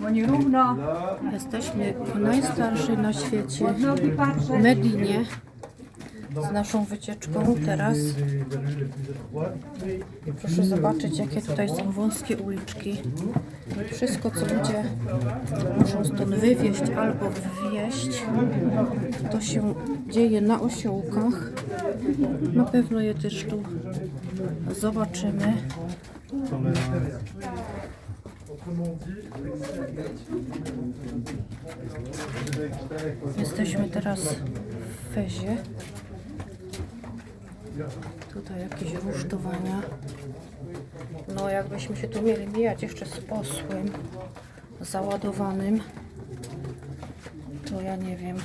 Bo nierówno. Jesteśmy w najstarszej na świecie. Medinie z naszą wycieczką teraz. Proszę zobaczyć, jakie tutaj są wąskie uliczki. Wszystko, co ludzie muszą stąd wywieźć albo wwieźć, to się dzieje na osiołkach. Na pewno je też tu zobaczymy. Jesteśmy teraz w Fezie. Tutaj jakieś rusztowania. No jakbyśmy się tu mieli mijać jeszcze z posłem załadowanym, to ja nie wiem.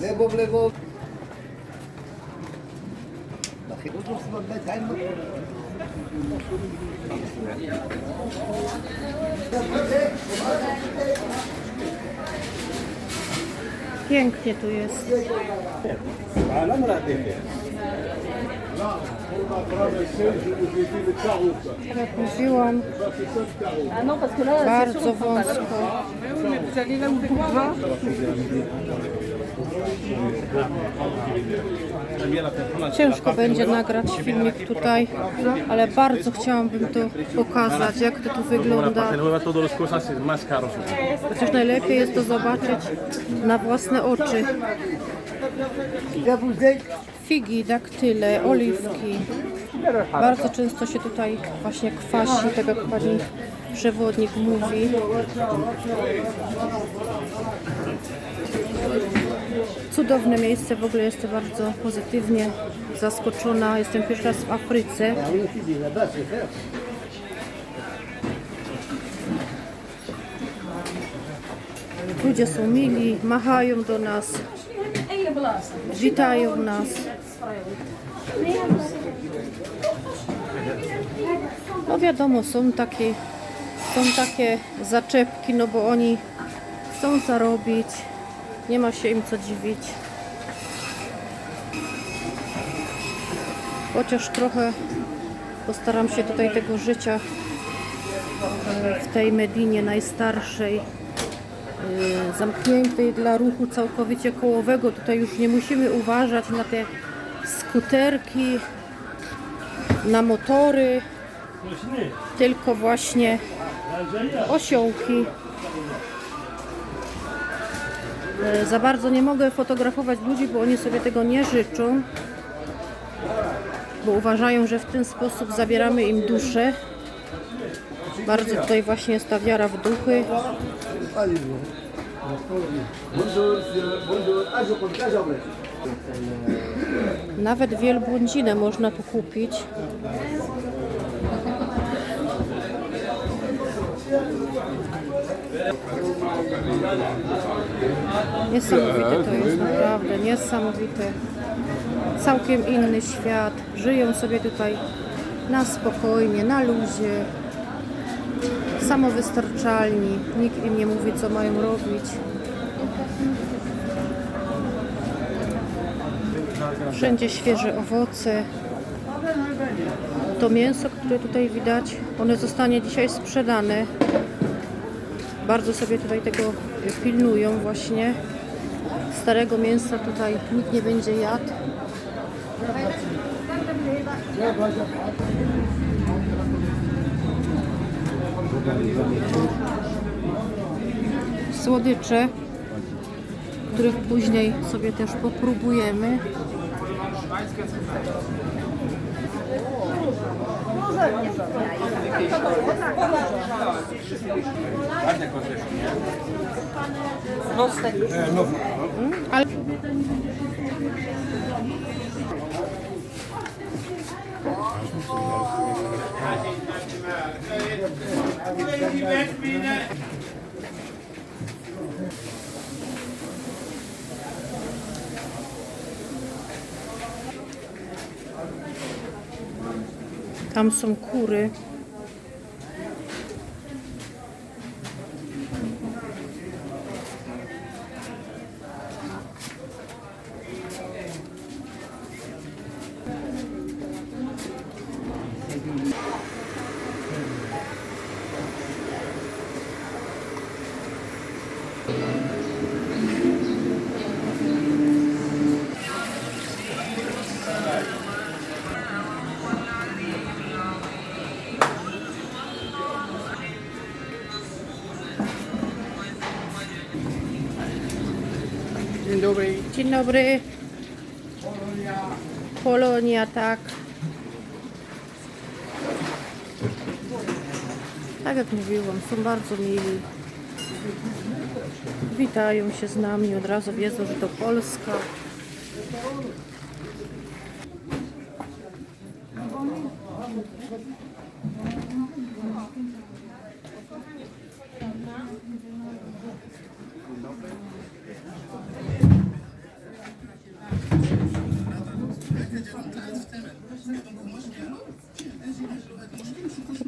lewo, w lewo. Pięknie tu jest. Jak mówiłam, bardzo wąsko. Ciężko będzie nagrać filmik tutaj, ale bardzo chciałabym to pokazać, jak to tu wygląda. Chociaż najlepiej jest to zobaczyć na własne oczy. Figi, daktyle, oliwki. Bardzo często się tutaj właśnie kwasi, tak jak pani przewodnik mówi. Cudowne miejsce, w ogóle jestem bardzo pozytywnie zaskoczona. Jestem pierwszy raz w Afryce. Ludzie są mili, machają do nas, witają nas. No wiadomo, są takie, są takie zaczepki, no bo oni chcą zarobić, nie ma się im co dziwić. Chociaż trochę postaram się tutaj tego życia e, w tej Medinie najstarszej e, zamkniętej dla ruchu całkowicie kołowego. Tutaj już nie musimy uważać na te skuterki, na motory, tylko właśnie osiołki. Za bardzo nie mogę fotografować ludzi, bo oni sobie tego nie życzą, bo uważają, że w ten sposób zabieramy im duszę. Bardzo tutaj właśnie jest ta wiara w duchy. Nawet wielbłądzinę można tu kupić. Niesamowite to jest, naprawdę, niesamowite. Całkiem inny świat. Żyją sobie tutaj na spokojnie, na luzie. Samowystarczalni. Nikt im nie mówi, co mają robić. Wszędzie świeże owoce. To mięso, które tutaj widać, one zostanie dzisiaj sprzedane. Bardzo sobie tutaj tego pilnują właśnie. Starego mięsa tutaj nikt nie będzie jadł. Słodycze, których później sobie też popróbujemy. Mm, Ale tam są kury. Dobry. Dobry. Polonia, tak. Tak jak mówiłam, są bardzo mili. Witają się z nami, od razu wiedzą, że to Polska.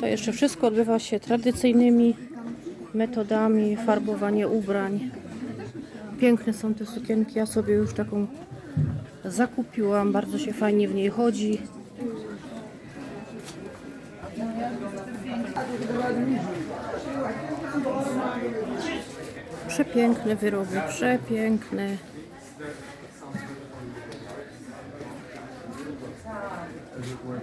Tutaj jeszcze wszystko odbywa się tradycyjnymi metodami farbowania ubrań. Piękne są te sukienki. Ja sobie już taką zakupiłam. Bardzo się fajnie w niej chodzi. Przepiękne wyroby, przepiękne.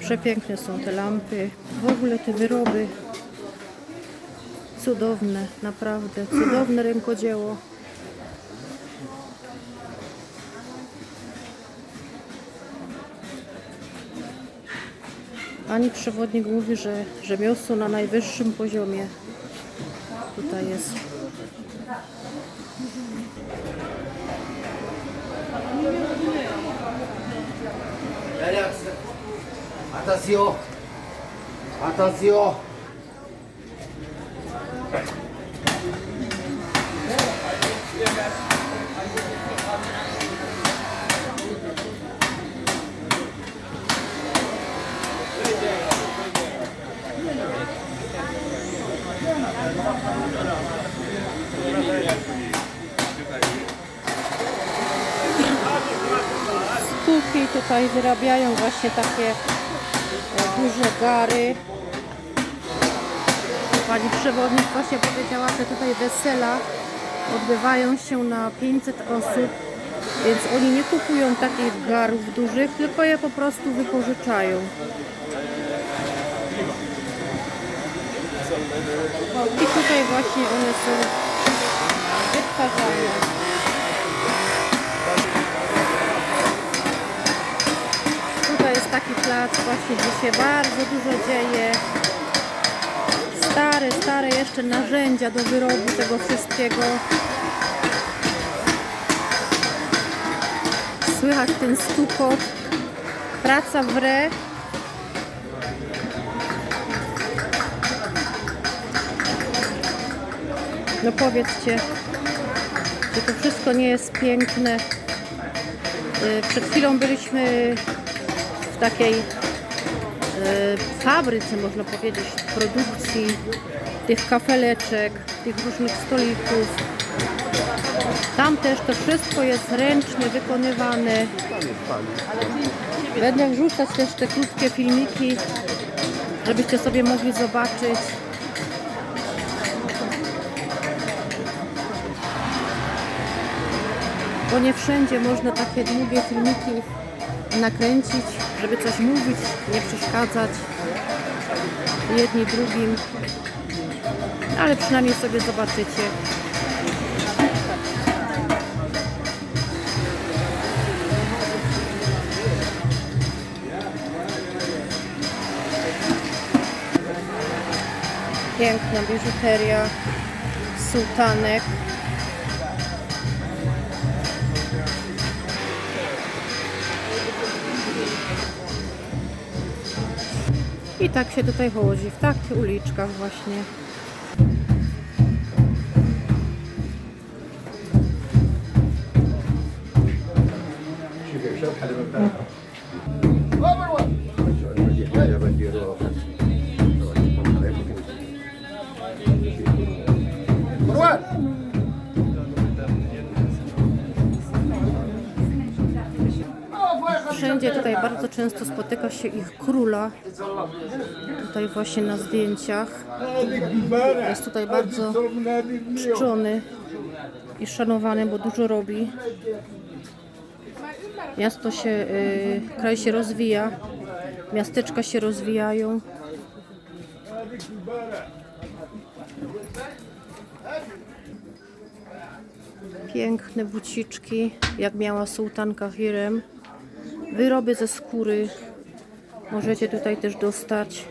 Przepiękne są te lampy. W ogóle te wyroby. Cudowne, naprawdę. Cudowne rękodzieło. Pani przewodnik mówi, że rzemiosło na najwyższym poziomie. Tutaj jest. Attention. Attention. Tutaj wyrabiają właśnie takie e, duże gary. Pani przewodnik właśnie powiedziała, że tutaj wesela odbywają się na 500 osób, więc oni nie kupują takich garów dużych, tylko je po prostu wypożyczają. I tutaj właśnie one są wytwarzane. Jest taki plac właśnie, gdzie się bardzo dużo dzieje. Stare, stare jeszcze narzędzia do wyrobu tego wszystkiego. Słychać ten stukot. Praca w re. No powiedzcie, że to wszystko nie jest piękne. Y, Przed chwilą byliśmy takiej e, fabryce, można powiedzieć, produkcji tych kafeleczek, tych różnych stolików. Tam też to wszystko jest ręcznie wykonywane. Będę wrzucać też te krótkie filmiki, żebyście sobie mogli zobaczyć. Bo nie wszędzie można takie długie filmiki nakręcić, żeby coś mówić, nie przeszkadzać jedni drugim. Ale przynajmniej sobie zobaczycie. Piękna biżuteria sutanek I tak się tutaj chodzi, w takich uliczkach właśnie. Często spotyka się ich króla. Tutaj właśnie na zdjęciach. Jest tutaj bardzo czczony i szanowany, bo dużo robi. Miasto się, y, kraj się rozwija, miasteczka się rozwijają. Piękne buciczki, jak miała sułtanka Hirem. Wyroby ze skóry możecie tutaj też dostać.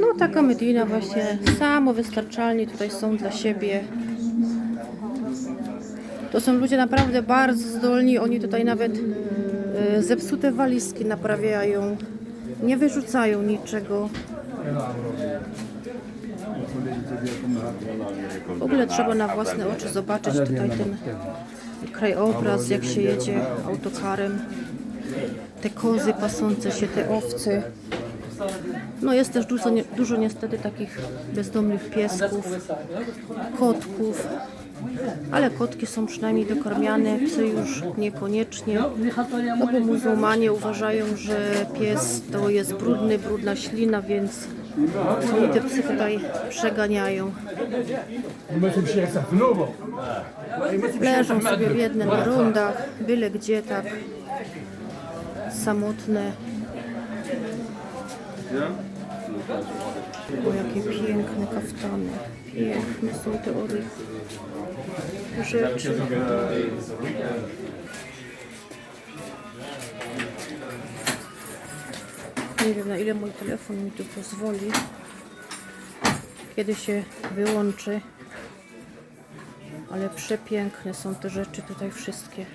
No taka Medina właśnie, samowystarczalni tutaj są dla siebie. To są ludzie naprawdę bardzo zdolni, oni tutaj nawet e, zepsute walizki naprawiają. Nie wyrzucają niczego. W ogóle trzeba na własne oczy zobaczyć tutaj ten krajobraz, jak się jedzie autokarem. Te kozy pasące się, te owce. No jest też dużo, dużo niestety takich bezdomnych piesków, kotków. Ale kotki są przynajmniej dokarmiane, psy już niekoniecznie. No bo muzułmanie uważają, że pies to jest brudny, brudna ślina, więc oni te psy tutaj przeganiają. Leżą sobie biedne na rundach, byle gdzie tak samotne. O, jakie piękne kaftany. Piękne są te nich rzeczy. Nie wiem na ile mój telefon mi tu pozwoli. Kiedy się wyłączy. Ale przepiękne są te rzeczy tutaj wszystkie.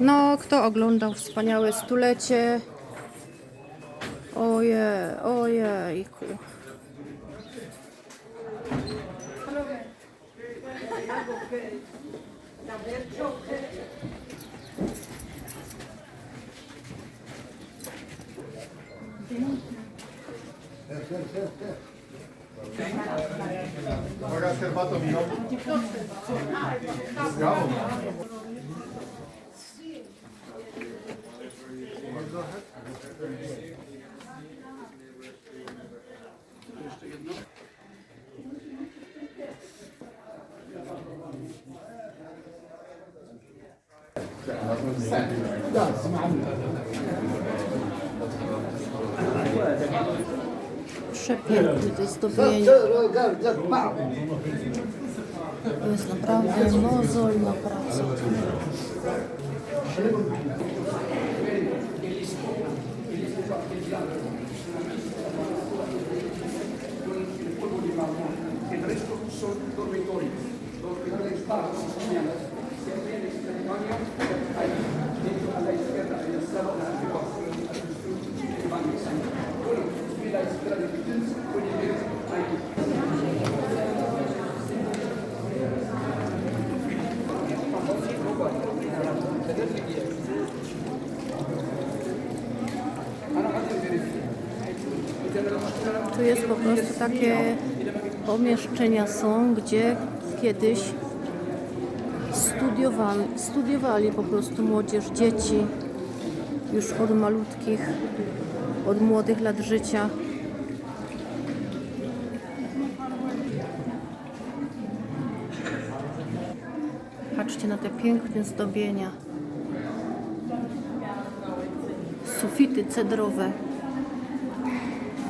No, kto oglądał wspaniałe stulecie? Oje, ojejku. Przepiękne to zdobienie. To jest naprawdę mozolna praca. Tu jest po prostu takie pomieszczenia są, gdzie kiedyś studiowali, studiowali po prostu młodzież, dzieci już od malutkich, od młodych lat życia. Patrzcie na te piękne zdobienia. Sufity cedrowe.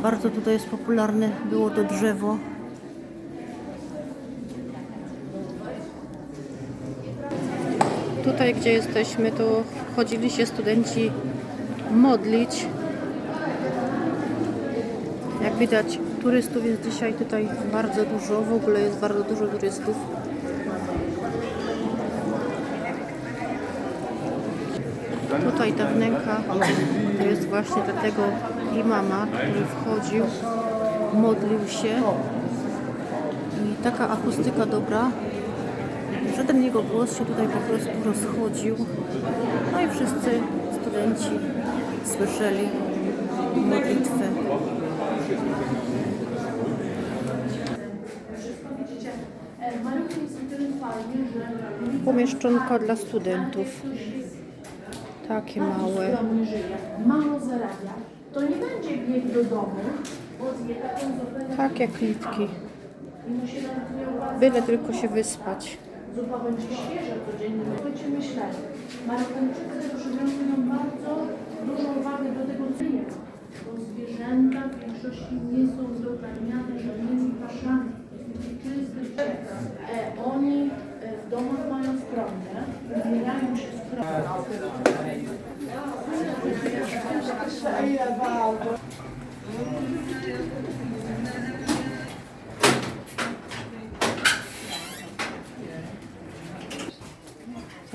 Bardzo tutaj jest popularne było to drzewo. Tutaj, gdzie jesteśmy, to chodzili się studenci modlić. Jak widać, turystów jest dzisiaj tutaj bardzo dużo. W ogóle jest bardzo dużo turystów. Tutaj ta wnęka to jest właśnie dla tego imama, który wchodził, modlił się. I taka akustyka dobra, że ten jego głos się tutaj po prostu rozchodził. No i wszyscy studenci słyszeli modlitwę. Pomieszczonka dla studentów. Takie małe. mało zarabia, to nie będzie biegł do domu, bo zje taką zupę, Takie klitki. Byle tylko się wyspać. Zupa będzie świeża codziennie. Będziecie myśleli, Marokańczycy przywiązują bardzo dużą wagę do tego, co bo zwierzęta w większości nie są dokarmiane żadnymi paszami. Czyste e, Oni e, w domach mają skromne, ubierają się skromnie.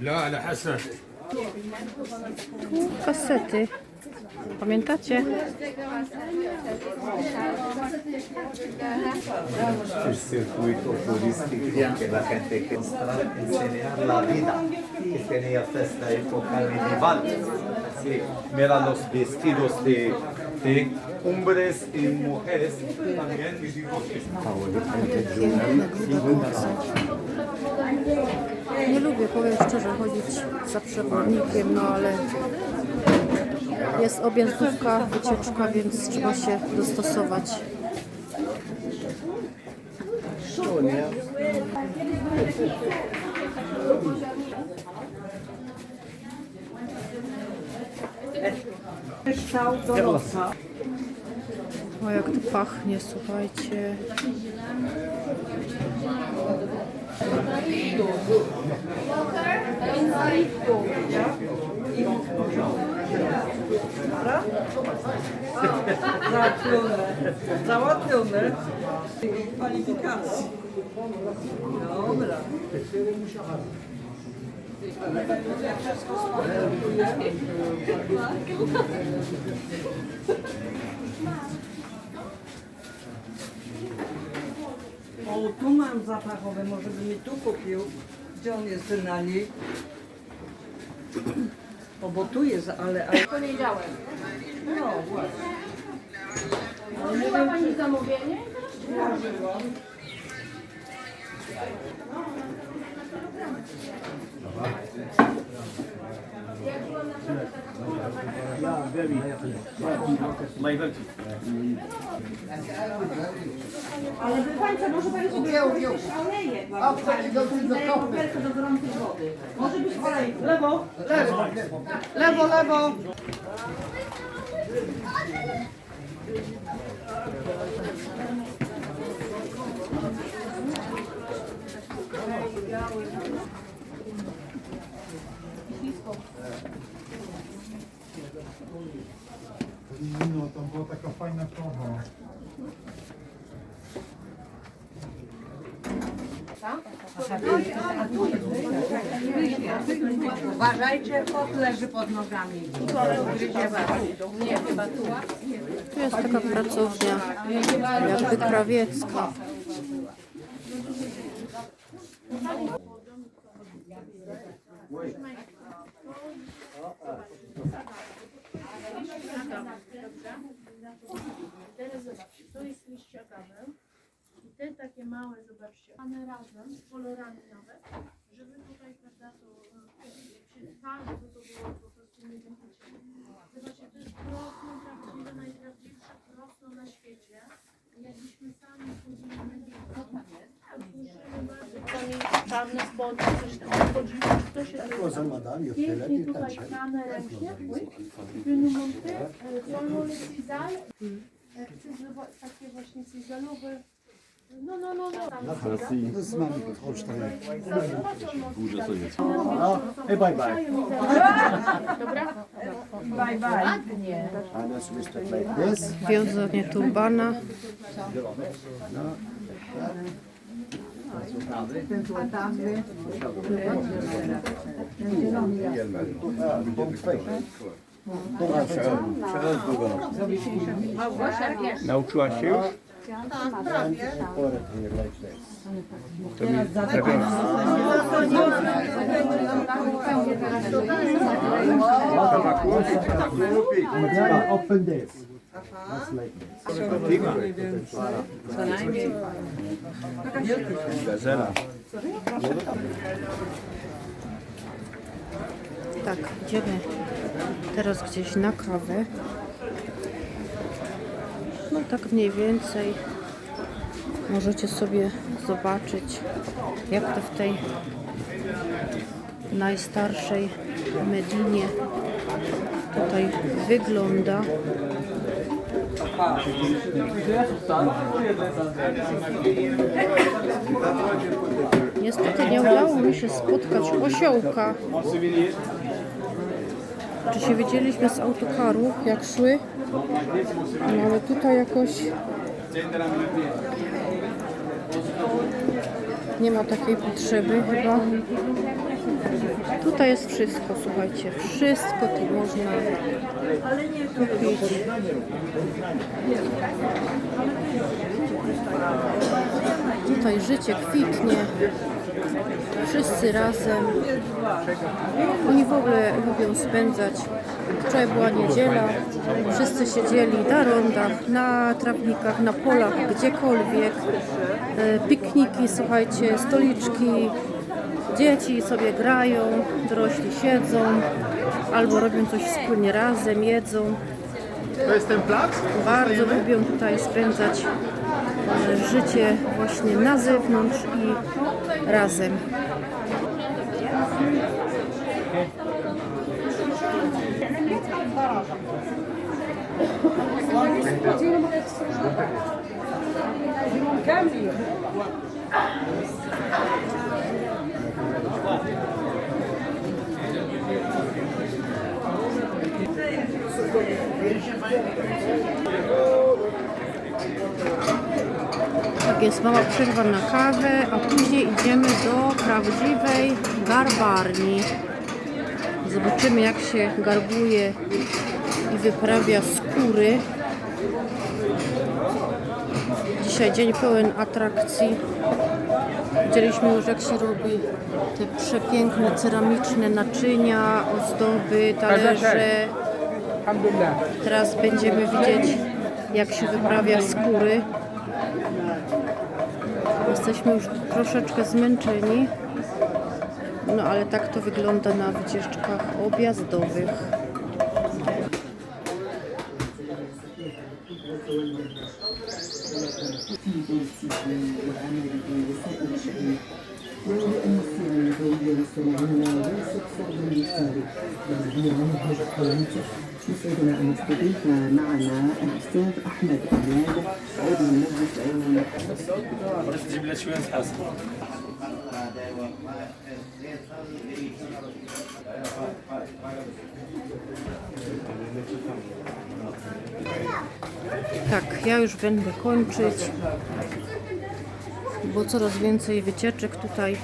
لا على حسن Kasety. Pamiętacie? el circuito turístico que la gente que está enseñar la vida que tenía esta época medieval. Sí, mira los vestidos de, de hombres y mujeres también Nie lubię, powiem szczerze, chodzić za przewodnikiem, no ale jest objazdówka, wycieczka, więc trzeba się dostosować. O, jak tu pachnie, słuchajcie. Załatwione. Załatwione. Kwalifikacji. Dobra. O, tu mam zapachowy, może by mi tu kupił. Gdzie on jest ten Ali? O, bo tu jest, ale... ale... Poniedziałek. No, właśnie. Złożyła Pani zamówienie? Ale wie Państwo, może Pani sobie jakąś aleję bardzo fajnie, do butelkę do gorącej wody. Może być olejką. Lewo, lewo, lewo, lewo. No, tam była taka fajna kawa. Uważajcie, kot leży pod nogami. Gryzie was. Nie, chyba tu. Tu jest taka pracownia, jakby krawiecka. Teraz zobaczcie, to jest liście agave. I te takie małe, zobaczcie, one razem kolorami nawet, żeby tutaj, prawda, to e, to to po prostu Zobaczcie, to jest krosno prawdziwe, najprawdziwsze krosno na świecie. Jakbyśmy sami wchodzili na niego. Słyszymy bardzo czarne spodnie, coś tam wchodzimy, czy to się Pięknie tutaj kamy ręcznie. Une montée, seulement le cizal. Chcę zrobić takie właśnie cizalowe. No, no, no, no. Tam Hey, bye bye. And as we step like this. Wiązanie turbana. Nauczyłaś się już? Yeah, open this. That's like this. Tak, idziemy teraz gdzieś na kawę. No tak mniej więcej możecie sobie zobaczyć, jak to w tej najstarszej Medinie tutaj wygląda. Niestety nie udało mi się spotkać osiołka. Czy się widzieliśmy z autokaru, jak szły? No ale tutaj jakoś nie ma takiej potrzeby chyba. Tutaj jest wszystko, słuchajcie, wszystko tu można kupić. Tutaj życie kwitnie. Wszyscy razem. Oni w ogóle lubią spędzać. Wczoraj była niedziela. Wszyscy siedzieli na rondach, na trawnikach, na polach, gdziekolwiek. E, Pikniki, słuchajcie, stoliczki. Dzieci sobie grają, dorośli siedzą albo robią coś wspólnie razem, jedzą. To jest ten plac? Bardzo lubią tutaj spędzać e, życie właśnie na zewnątrz i razem. Tak jest mała przerwa na kawę, a później idziemy do prawdziwej garbarni. Zobaczymy jak się garbuje i wyprawia skóry. Dzisiaj dzień pełen atrakcji. Widzieliśmy już jak się robi te przepiękne ceramiczne naczynia, ozdoby, talerze. Teraz będziemy widzieć jak się wyprawia skóry. Jesteśmy już troszeczkę zmęczeni. No ale tak to wygląda na wycieczkach objazdowych. يسعدنا أن نستضيف معنا الأستاذ أحمد عماد عضو المجلس العلمي تجيب لنا شوية حاسة Tak, ja już będę kończyć, bo coraz więcej wycieczek tutaj.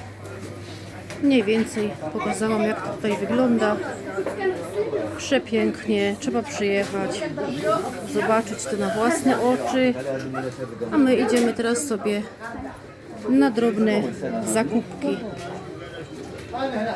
Mniej więcej pokazałam, jak to tutaj wygląda. Przepięknie, trzeba przyjechać, zobaczyć to na własne oczy. A my idziemy teraz sobie na drobne zakupki.